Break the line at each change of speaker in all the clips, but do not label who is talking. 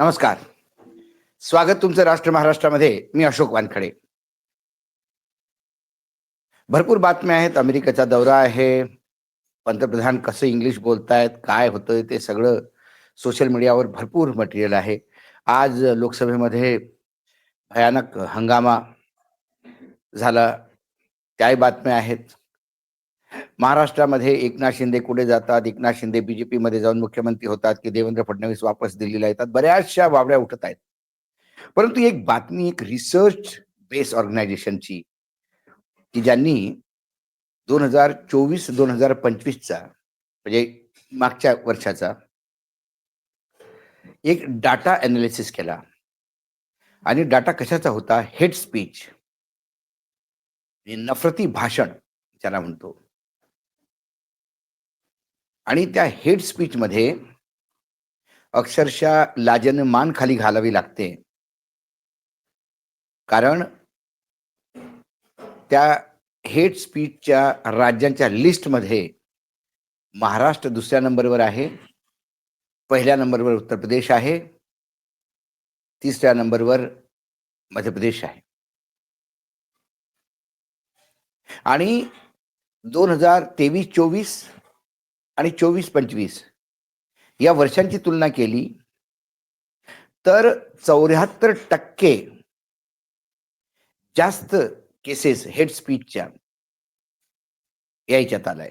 नमस्कार. स्वागत तुमचं राष्ट्र महाराष्ट्रामध्ये. मी अशोक वानखडे. भरपूर बातम्या आहेत. अमेरिकेचा दौरा आहे. पंतप्रधान कसं इंग्लिश बोलतायत काय होतंय ते सगळं सोशल मीडियावर भरपूर मटेरियल आहे. आज लोकसभेमध्ये भयानक हंगामा झाला. त्याही बातम्या आहेत. महाराष्ट्रामध्ये एकनाथ शिंदे कुठे जातात? एकनाथ शिंदे बीजेपी मध्ये जाऊन मुख्यमंत्री होतात की देवेंद्र फडणवीस वापस दिल्लीला येतात? बऱ्याचशा वावड्या उठत आहेत. परंतु एक बातमी एक रिसर्च बेस ऑर्गनायझेशनची की ज्यांनी दोन हजार चोवीस दोन हजार पंचवीसचा म्हणजे मागच्या वर्षाचा एक डाटा अनालिसिस केला. आणि डाटा कशाचा होता? हेड म्हणजे स्पीच नफरती भाषण ज्याला म्हणतो. आणि त्या हेड स्पीचमध्ये अक्षरशः लाजन मान खाली घालावी लागते. कारण त्या हेड स्पीचच्या राज्यांच्या लिस्टमध्ये महाराष्ट्र दुसऱ्या नंबरवर आहे पहिल्या नंबरवर उत्तर प्रदेश आहे तिसऱ्या नंबरवर मध्य प्रदेश आहे. आणि दोन हजार तेवीस चोवीस आणि चोवीस पंचवीस या वर्षांची तुलना केली तर चौऱ्याहत्तर टक्के जास्त केसेस हेड स्पीचच्या यायच्यात आलाय.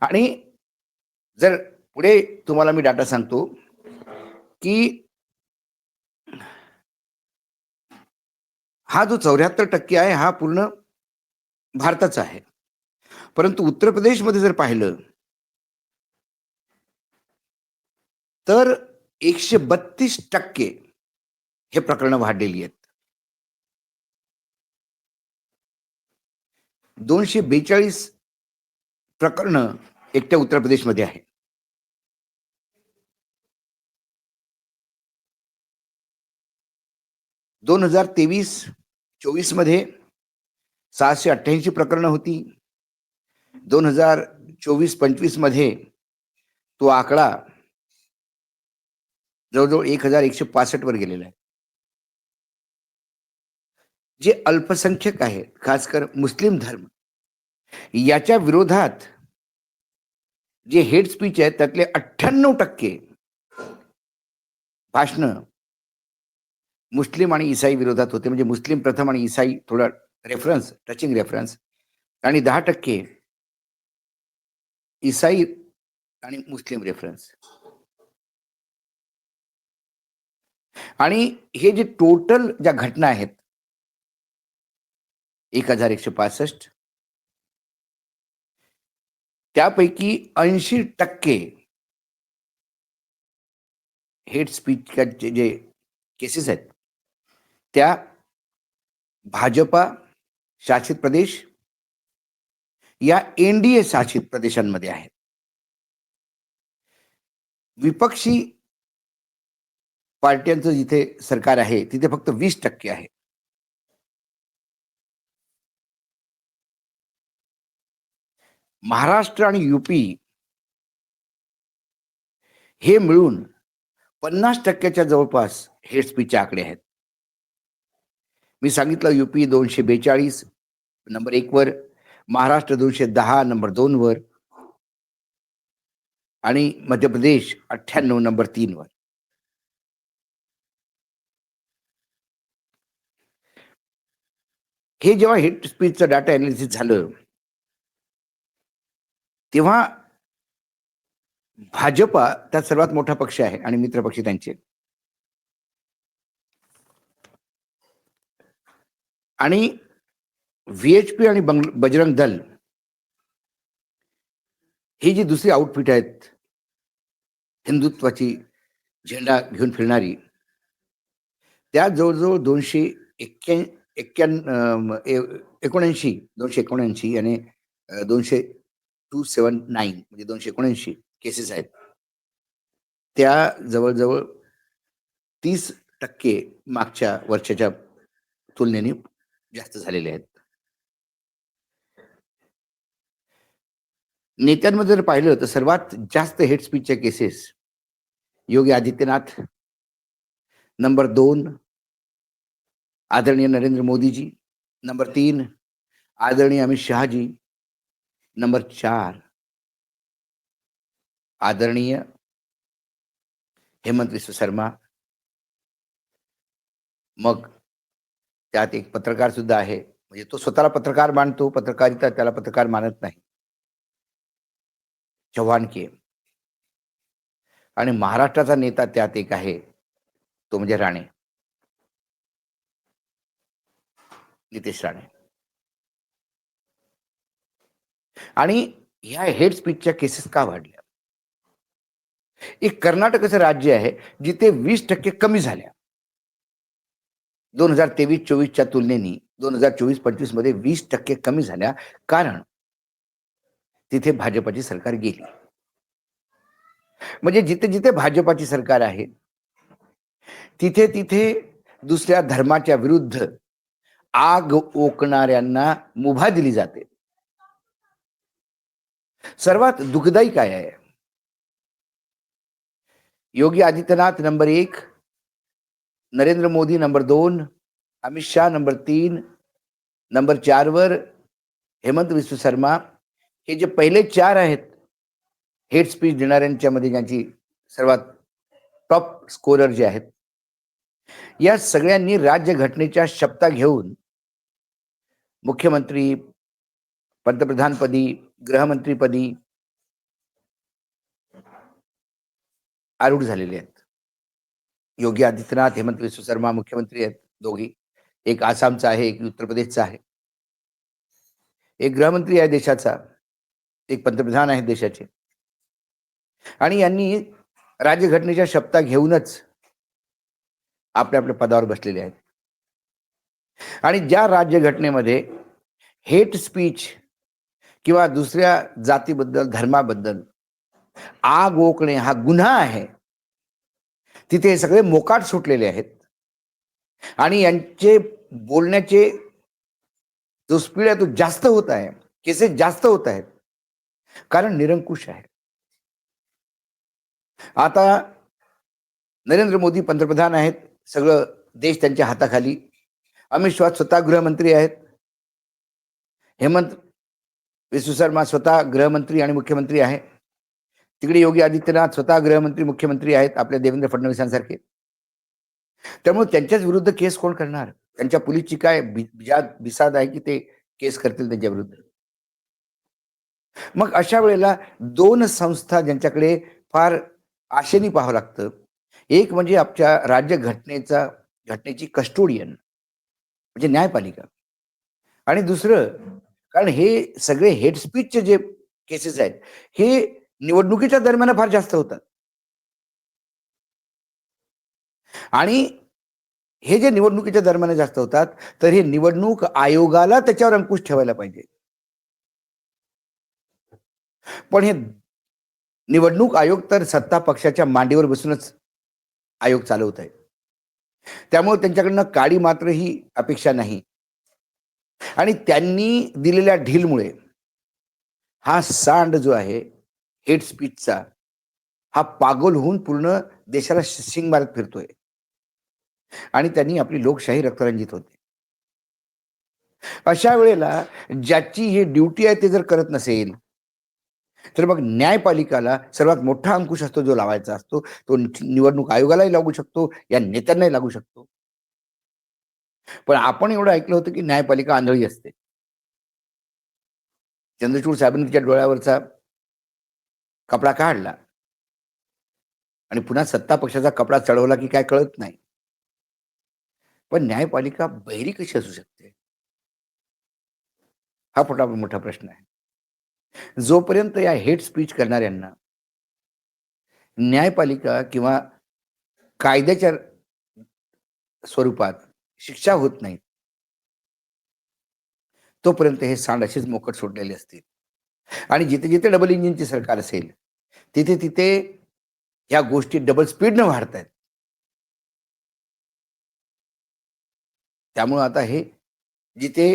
आणि जर पुढे तुम्हाला मी डाटा सांगतो की हा जो चौऱ्याहत्तर टक्के आहे हा पूर्ण भारताचा आहे. परंतु उत्तर प्रदेशमध्ये जर पाहिलं तर एकशे बत्तीस टक्के हे प्रकरण वाढलेली आहेत. दोनशे बेचाळीस प्रकरण एकट्या उत्तर प्रदेशमध्ये आहे दोन हजार तेवीस चोवीसमध्ये सहाशे अठ्ठ्याऐंशी प्रकरणं होती. दोन हजार चोवीस पंचवीसमध्ये तो आकडा जवळजवळ एक हजार एकशे पासष्ट वर गेलेला आहे. जे अल्पसंख्यक आहेत खासकर मुस्लिम धर्म याच्या विरोधात जे हेड स्पीच आहेत त्यातले अठ्ठ्याण्णव टक्के भाषण मुस्लिम आणि इसाई विरोधात होते. म्हणजे मुस्लिम प्रथम आणि इसाई थोडा रेफरन्स टचिंग रेफरन्स आणि दहा टक्के इसाई आणि मुस्लिम रेफरन्स आणि हे जे टोटल ज्या घटना आहेत एक हजार एकशे पासष्ट त्यापैकी ऐंशी टक्के हेड स्पीचचे जे केसेस आहेत त्या भाजपा शासित प्रदेश या एनडीए शासित प्रदेशांमध्ये आहेत. विपक्षी पार्ट्यांचं जिथे सरकार आहे तिथे फक्त वीस टक्के आहे. महाराष्ट्र आणि युपी हे मिळून पन्नास टक्क्याच्या जवळपास हेड स्पीचचे आकडे आहेत. मी सांगितलं युपी दोनशे बेचाळीस नंबर एक वर महाराष्ट्र दोनशे दहा नंबर दोन वर. आणि मध्य प्रदेश अठ्ठ्याण्णव नंबर तीन वर. हे जेव्हा हिट स्पीचचं डाटा अनालिसिस झालं तेव्हा भाजपा त्यात सर्वात मोठा पक्ष आहे आणि मित्र पक्ष त्यांचे. आणि व्हीएचपी आणि बंग बजरंग दल ही जी दुसरी आउटफिट आहेत हिंदुत्वाची झेंडा घेऊन फिरणारी त्या जवळजवळ दोनशे एक्क्या एक्क्याण्णव एकोणऐंशी दोनशे एकोणऐंशी आणि दोनशे टू सेवन नाईन म्हणजे दोनशे एकोणऐंशी केसेस आहेत. त्या जवळजवळ तीस टक्के मागच्या वर्षाच्या तुलनेने जास्त झालेले आहेत. नेत्यांमध्ये जर पाहिलं तर सर्वात जास्त हेड स्पीचच्या केसेस योगी आदित्यनाथ नंबर दोन आदरणीय नरेंद्र मोदीजी नंबर तीन आदरणीय अमित शहाजी नंबर चार आदरणीय हेमंत विश्व शर्मा. मग त्यात एक पत्रकार सुद्धा आहे. म्हणजे तो स्वतःला पत्रकार मानतो पत्रकारिता त्याला पत्रकार मानत नाही. चव्हाण के. आणि महाराष्ट्राचा नेता त्यात एक आहे तो म्हणजे राणे. नितेश राणे. आणि ह्या हेड स्पीचच्या केसेस का वाढल्या? एक कर्नाटकचं राज्य आहे जिथे वीस टक्के कमी झाल्या. दोन हजार तेवीस चोवीसच्या तुलनेने दोन हजार चोवीस पंचवीसमध्ये वीस टक्के कमी झाल्या. कारण तिथे भाजपाची सरकार गेली. म्हणजे जिथे जिथे भाजपाची सरकार आहे तिथे तिथे दुसऱ्या धर्माच्या विरुद्ध आग ओकणाऱ्यांना मुभा दिली जाते. सर्वात दुःखदायी काय आहे? योगी आदित्यनाथ नंबर एक नरेंद्र मोदी नंबर दोन अमित शाह नंबर तीन नंबर चारवर हेमंत विश्व शर्मा हे जे पहिले चार आहेत हेड स्पीच देणाऱ्यांच्या मध्ये ज्यांची सर्वात टॉप स्कोरर जे आहेत या सगळ्यांनी राज्य घटनेच्या शपथा घेऊन मुख्यमंत्री पंतप्रधानपदी गृहमंत्रीपदी आरूढ झालेले आहेत. योगी आदित्यनाथ हेमंत विश्व शर्मा मुख्यमंत्री आहेत दोघी. एक आसामचा आहे एक उत्तर प्रदेशचा आहे. एक गृहमंत्री आहे देशाचा. एक पंतप्रधान आहेत देशाचे. आणि यांनी राज्यघटनेच्या शपथा घेऊनच आपल्या आपल्या पदावर बसलेले आहेत. आणि ज्या राज्यघटनेमध्ये हेट स्पीच किंवा दुसऱ्या जातीबद्दल धर्माबद्दल आग ओकणे हा गुन्हा आहे तिथे हे सगळे मोकाट सुटलेले आहेत. आणि यांचे बोलण्याचे जो स्पीड आहे तो जास्त होत आहे केसेस जास्त होत आहेत. कारण निरंकुश आहे आता नरेंद्र मोदी पंतप्रधान आहेत सगळं देश त्यांच्या हाताखाली अमित शहा स्वतः गृहमंत्री आहेत हेमंत विश्व शर्मा स्वतः गृहमंत्री आणि मुख्यमंत्री आहे तिकडे योगी आदित्यनाथ स्वतः गृहमंत्री मुख्यमंत्री आहेत आपल्या देवेंद्र फडणवीसांसारखे त्यामुळे त्यांच्याच विरुद्ध केस कोण करणार त्यांच्या पोलीसची काय बिजाद बिसाद आहे की ते केस करतील त्यांच्या विरुद्ध मग अशा वेळेला दोन संस्था ज्यांच्याकडे फार आशेने पाहावं लागतं. एक म्हणजे आपल्या राज्य घटनेचा घटनेची कस्टोडियन म्हणजे न्यायपालिका. आणि दुसरं कारण हे सगळे हेड स्पीचचे जे केसेस आहेत हे निवडणुकीच्या दरम्यान फार जास्त होतात. आणि हे जे निवडणुकीच्या दरम्यान जास्त होतात तर हे निवडणूक आयोगाला त्याच्यावर अंकुश ठेवायला पाहिजे. पण हे निवडणूक आयोग तर सत्ता पक्षाच्या मांडीवर बसूनच आयोग चालवत आहे. त्यामुळे त्यांच्याकडनं काळी मात्र ही अपेक्षा नाही. आणि त्यांनी दिलेल्या ढीलमुळे हा सांड जो आहे हेड स्पीचचा हा पागल होऊन पूर्ण देशाला शिंग मारत फिरतोय. आणि त्यांनी आपली लोकशाही रक्तरंजित होते. अशा वेळेला ज्याची ही ड्युटी आहे ते जर करत नसेल तर मग न्यायपालिकाला सर्वात मोठा अंकुश असतो जो लावायचा असतो तो निवडणूक आयोगालाही लागू शकतो या नेत्यांनाही लागू शकतो. पण आपण एवढं ऐकलं होतं की न्यायपालिका आंधळी असते. चंद्रचूड साहेबांच्या डोळ्यावरचा कपडा काढला आणि पुन्हा सत्ता पक्षाचा कपडा चढवला की काय कळत नाही. पण न्यायपालिका बहिरी कशी असू शकते? हा मोठा मोठा प्रश्न आहे. जोपर्यंत या हेट स्पीच करणाऱ्यांना न्यायपालिका किंवा कायद्याच्या स्वरूपात शिक्षा होत नाही तोपर्यंत हे सांड असेच मोकट सोडलेले असतील. आणि जिथे जिथे डबल इंजिनची सरकार असेल तिथे तिथे या गोष्टी डबल स्पीडनं वाढत आहेत त्यामुळं आता हे जिथे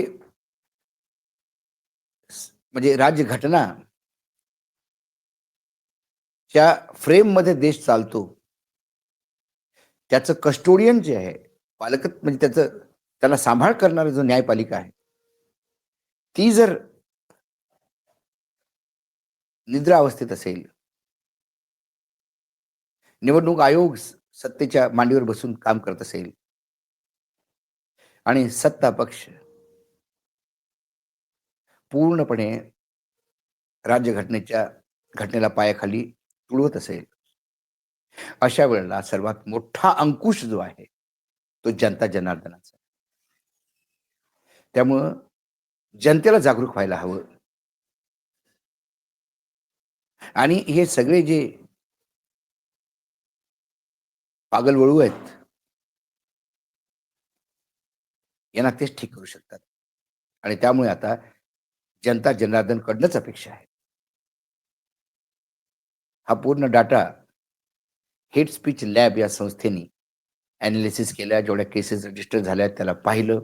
म्हणजे राज्य त्या फ्रेममध्ये फ्रेममध्ये देश चालतो. त्याचं कस्टोडियन जे आहे पालक म्हणजे त्याचं त्याला सांभाळ करणारा जो न्यायपालिका आहे ती जर निद्रा अवस्थेत असेल निवडणूक आयोग सत्तेच्या मांडीवर बसून काम करत असेल आणि सत्ता पक्ष पूर्णपणे राज्यघटनेच्या घटनेला पायाखाली तुळवत असेल. अशा वेळेला सर्वात मोठा अंकुश जो आहे तो जनता जनार्दनाचा. त्यामुळं जनतेला जागरूक व्हायला हवं. आणि हे सगळे जे पागल वळू आहेत यांना तेच ठीक करू शकतात. आणि त्यामुळे आता जनता जनार्दनकडनंच अपेक्षा आहे. हा पूर्ण डाटा हेट स्पीच लॅब या संस्थेने ॲनालिसिस केल्या जेवढ्या केसेस रजिस्टर झाल्या त्याला पाहिलं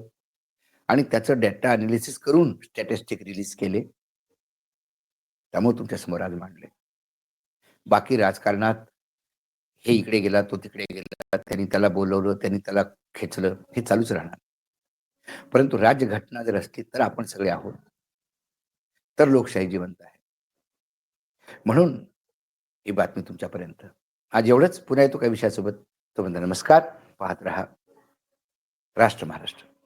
आणि त्याचं डेटा अनालिसिस करून स्टॅटिस्टिक रिलीज केले. त्यामुळे तुमच्यासमोर आज मांडले. बाकी राजकारणात हे इकडे गेला तो तिकडे गेला त्यांनी त्याला बोलवलं त्यांनी त्याला खेचलं हे चालूच राहणार. परंतु राज्यघटना जर असली तर आपण सगळे आहोत. तर लोकशाही जिवंत आहे म्हणून ही बातमी तुमच्यापर्यंत. आज एवढंच. पुन्हा येतो काही विषयासोबत. तो म्हणतो नमस्कार. पाहत रहा. राष्ट्र महाराष्ट्र.